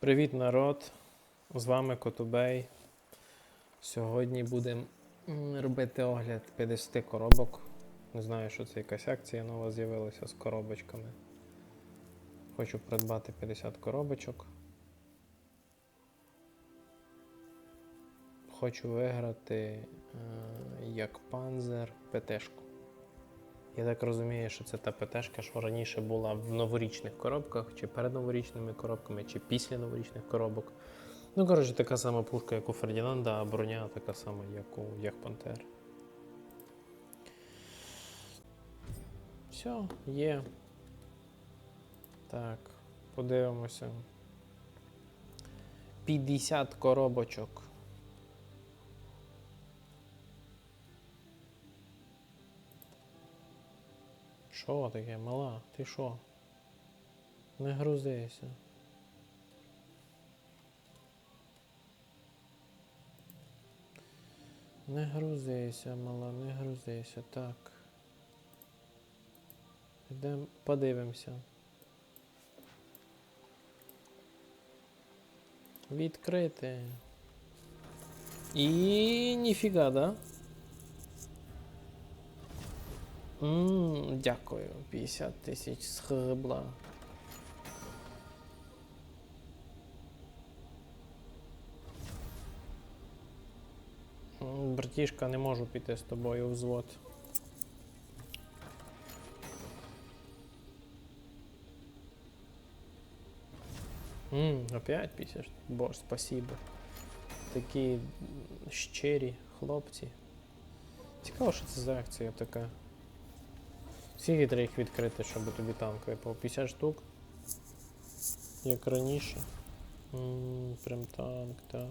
Привіт, народ! З вами Котубей. Сьогодні будемо робити огляд 50 коробок. Не знаю, що це якась акція нова з'явилася з коробочками. Хочу придбати 50 коробочок. Хочу виграти е, як панзер ПТшку. Я так розумію, що це та ПТшка, що раніше була в новорічних коробках, чи перед новорічними коробками, чи після новорічних коробок. Ну, коротше, така сама пушка, як у Фердінанда, а броня така сама, як у Як Пантер. Все, є. Так, подивимося. 50 коробочок. Що таке, мала? Ти що? Не грузися. Не грузися, мала, не грузися. Так. Йдемо подивимося. Відкрити. І ніфіга, да? Ммм, дякую. 50 тисяч схребла. Братішка, не можу піти з тобою взвод. Ммм, опять 50? Боже, спасибо. Такі щирі хлопці. Цікаво, що це за акція така. Скільки треба їх відкрити, щоб тобі танк випав? 50 штук? Як раніше. М, прям танк, так.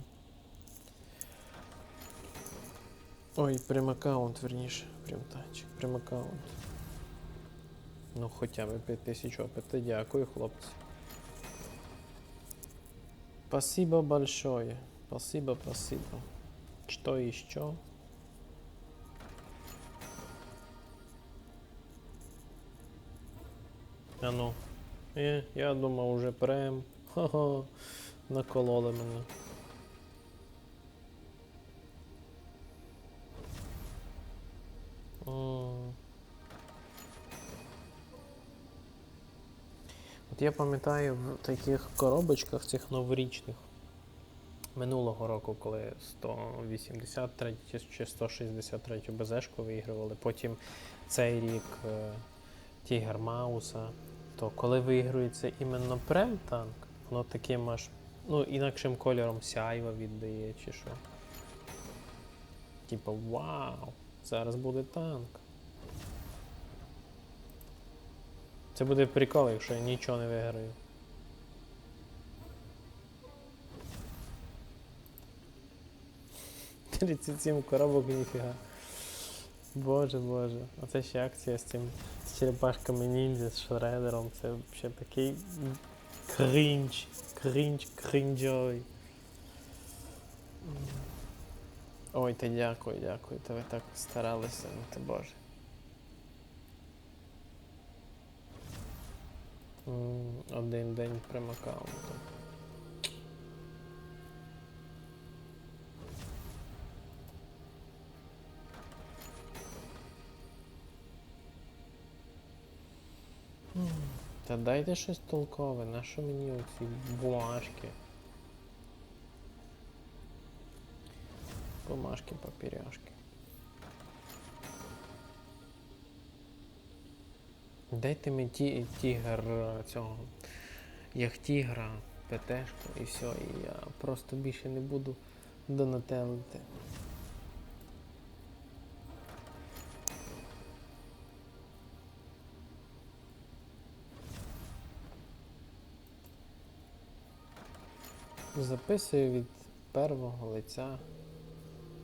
Ой, прям аккаунт, верніше. Прям танчик, прям аккаунт. Ну, хоча б 5000 опыта. Дякую, хлопці. Спасибо большое. Спасибо, спасибо. Что еще? А ну. Е, я думав уже прем. Ха-ха. Накололи мене. М. От я пам'ятаю в таких коробочках, цих новорічних, минулого року, коли 183 чи 163 БЗшку виігрували, потім цей рік е, Тігер Мауса, то коли виігрується іменно прем танк, воно таким аж ну, інакшим кольором сяйва віддає, чи що. Типа, вау, зараз буде танк. Це буде прикол, якщо я нічого не виграю. Тридцять сім коробок ніфіга. Боже боже. Оце ще акція з цим з черепашками ніндзя, з шредером. Це взагалі такий крінж. Крінж, крінжовий. Ой, та дякую, дякую. Та ви так старалися, ну ти боже. Один день прем-аккаунту. М, Та дайте щось толкове, на що мені оці бумажки? Бумажки, папіряшки. Дайте мені ті, тігр е, цього. Як тігра, ПТшку і все, і я просто більше не буду донателити. Записую від первого лиця,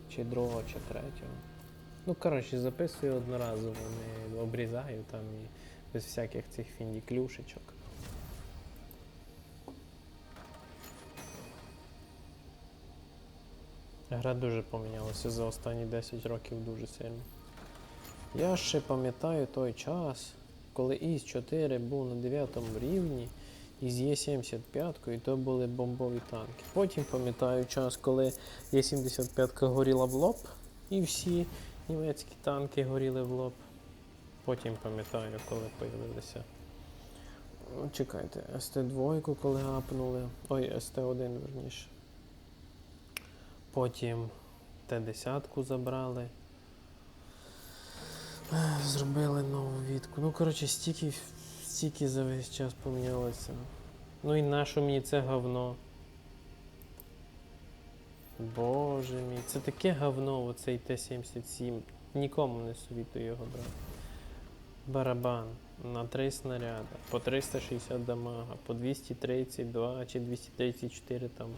чи другого, чи третього. Ну, коротше, записую одноразово, не обрізаю там і без всяких цих фіндіклюшечок. Гра дуже помінялася за останні 10 років дуже сильно. Я ще пам'ятаю той час, коли ІС 4 був на 9 рівні, із Є-75, і то були бомбові танки. Потім пам'ятаю час, коли Є-75 горіла в лоб, і всі німецькі танки горіли в лоб. Потім пам'ятаю, коли появилися. Чекайте, СТ-2, коли апнули. Ой, СТ-1 верніше. Потім Т-10 забрали. Зробили нову відку. Ну, коротше, стільки, стільки за весь час помінялося. Ну і нащо мені це говно? Боже мій, це таке говно, оцей Т-77. Нікому не совітую його брати. Барабан на 3 снаряда, по 360 дамага, по 232 чи 234 там,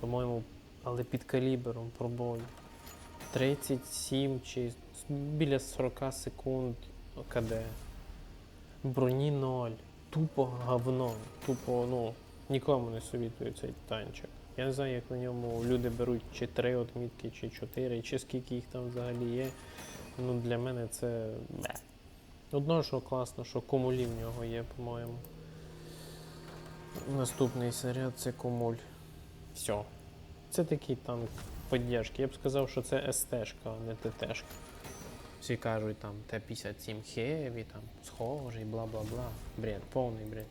по-моєму, але під калібром пробою. 37 чи біля 40 секунд КД. Броні 0. Тупо говно. Тупо, ну, нікому не совітую цей танчик. Я не знаю, як на ньому люди беруть чи 3 отмітки, чи 4, чи скільки їх там взагалі є. Ну, для мене це. Одно, що класно, що кумулі в нього є, по-моєму. Наступний заряд це кумуль. Все. Це такий танк поддержки. Я б сказав, що це СТ-шка, а не ТТ-шка. Всі кажуть там Т-57 Heavy, там схожий, бла-бла-бла. Бред, повний бред.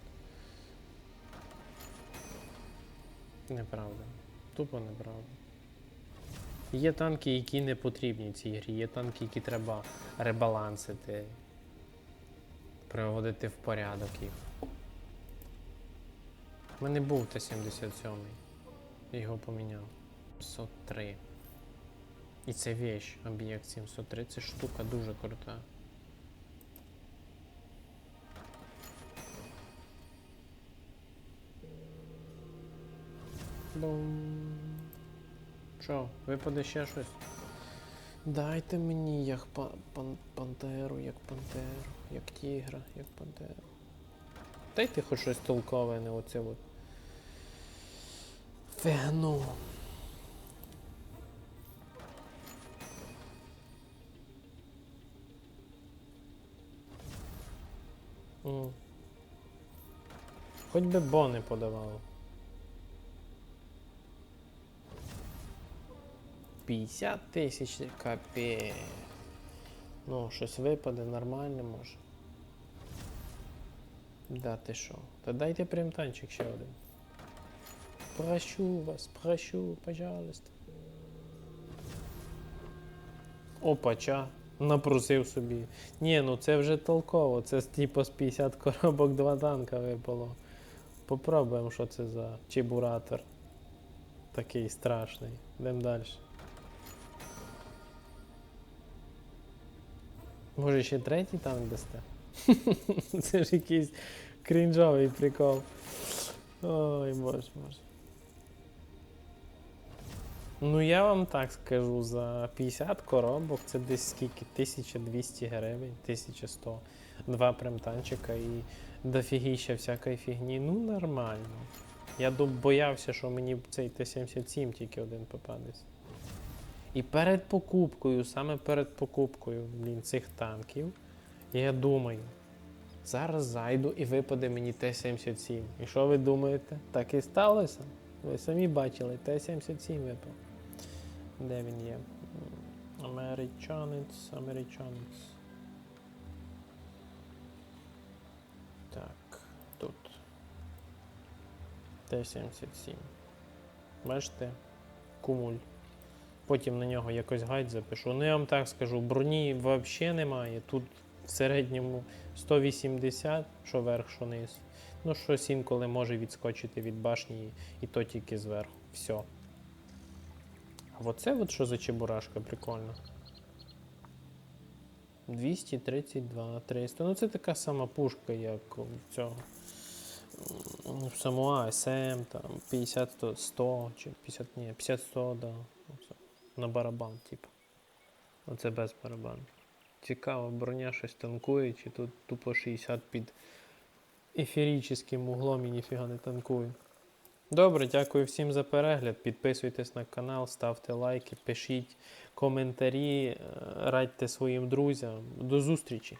Неправда. Тупо неправда. Є танки, які не потрібні цій грі, є танки, які треба ребалансити, приводити в порядок їх. У мене був Т-77. Його поміняв. 703. І це вещь, об'єкт 703. Це штука дуже крута. Бум. Що, випаде ще щось? Дайте мені як па- пан- пантеру, як пантеру, як тігра, як пантеру. Дайте хоч щось толкове, не оце от. Фігну. М. Хоч би бони подавало. 50 тисяч капець. Ну, щось випаде нормально може. Да ти що? Та дайте прям танчик ще один. Прощу вас, прощу, пожалуйста. Опача, напросив собі. Ні, ну це вже толково. Це типу з 50 коробок два танка випало. Попробуємо, що це за чебуратор. Такий страшний. Йдемо далі. Може ще третій танк дасте? Це ж якийсь крінжовий прикол. Ой, боже, боже. Ну я вам так скажу, за 50 коробок це десь скільки? 1200 гривень, 1100. Два прям танчика і дофігіща всякої фігні. Ну нормально. Я боявся, що мені цей Т-77 тільки один попадеться. І перед покупкою, саме перед покупкою блін, цих танків, я думаю, зараз зайду і випаде мені Т-77. І що ви думаєте? Так і сталося. Ви самі бачили, Т-77 випав. Де він є? Американець, американець. Так, тут. Т-77. Бачите? Кумуль. Потім на нього якось гайд запишу. Ну я вам так скажу, броні взагалі немає. Тут в середньому 180, що верх, що низ. Ну, щось інколи може відскочити від башні, і то тільки зверху. Все. А оце от що за чебурашка прикольно. 232, 300. Ну це така сама пушка, як у цього. В самого СМ, там 50 100, 100 чи 50, ні, 50 100, да. На барабан, типу. Оце без барабану. Цікаво, броня щось танкує, чи тут тупо 60 під еферічним углом і ніфіга не танкує. Добре, дякую всім за перегляд. Підписуйтесь на канал, ставте лайки, пишіть коментарі, е, радьте своїм друзям. До зустрічі!